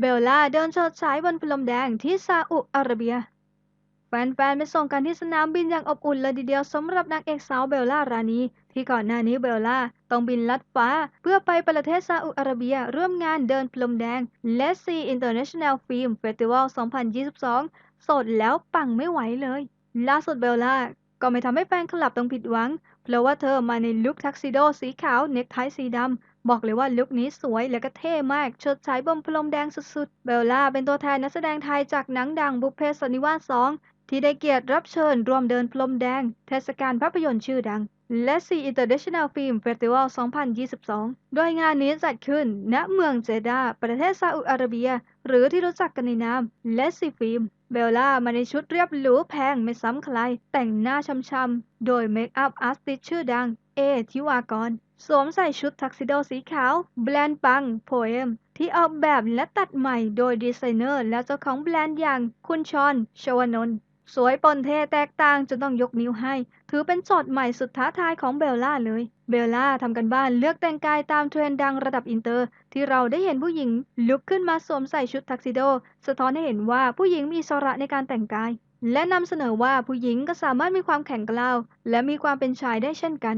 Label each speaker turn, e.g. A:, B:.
A: เบลล่าเดินเฉิดฉายบนพรมแดงที่ซาอุอาระเบีย แฟนๆไปส่งกันที่สนามบินอย่างอบอุ่นเลยทีเดียวสำหรับนางเอกสาวเบลล่ารานีที่ก่อนหน้านี้เบลล่าต้องบินลัดฟ้า เพื่อไปประเทศซาอุอาระเบีย ร่วมงานเดินพรมแดง l e s ี International Film Festival 2022 สดแล้วปังไม่ไหวเลย ล่าสุดเบลล่าก็ไม่ทำให้แฟนคลับต้องผิดหวัง เพราะว่าเธอมาในลุคทักซิโดสีขาวเนคไทสีดำ บอกเลยว่าลุคนี้สวยและก็เท่มากเชิดฉายบนพรมแดงสุดๆ เบลล่าเป็นตัวแทนนักแสดงไทยจากหนังดังบุพเพสันนิวาส 2 ที่ได้เกียรติรับเชิญร่วมเดินพรมแดง เทศกาลภาพยนตร์ชื่อดัง l e s ี International Film Festival 2022 โดยงานนี้จัดขึ้นณเมืองเจด้าประเทศซาอุดิอาระเบีย หรือที่รู้จักกันในนาม l e s ี Film เบลล่ามาในชุดเรียบหรูแพงไม่ซ้ำใคร แต่งหน้าช้ำๆ โดยเมคอัพอาร์ติสชื่อดัง เอทิวากร สวมใส่ชุดทักซิโดสีขาว แบรนด์ปัง โพเอม ที่ออกแบบและตัดใหม่โดยดีไซเนอร์และเจ้าของแบรนด์อย่างคุณชอน ชวนนท์ สวยปนเทแตกต่างจนต้องยกนิ้วให้ ถือเป็นโจทย์ใหม่สุดท้าทายของเบลล่าเลย เบลล่าทำกันบ้านเลือกแต่งกายตามเทรนด์ดังระดับอินเตอร์ ที่เราได้เห็นผู้หญิงลุกขึ้นมาสวมใส่ชุดทักซิโด สะท้อนให้เห็นว่าผู้หญิงมีสระในการแต่งกาย และนำเสนอว่าผู้หญิงก็สามารถมีความแข็งกร้าว และมีความเป็นชายได้เช่นกัน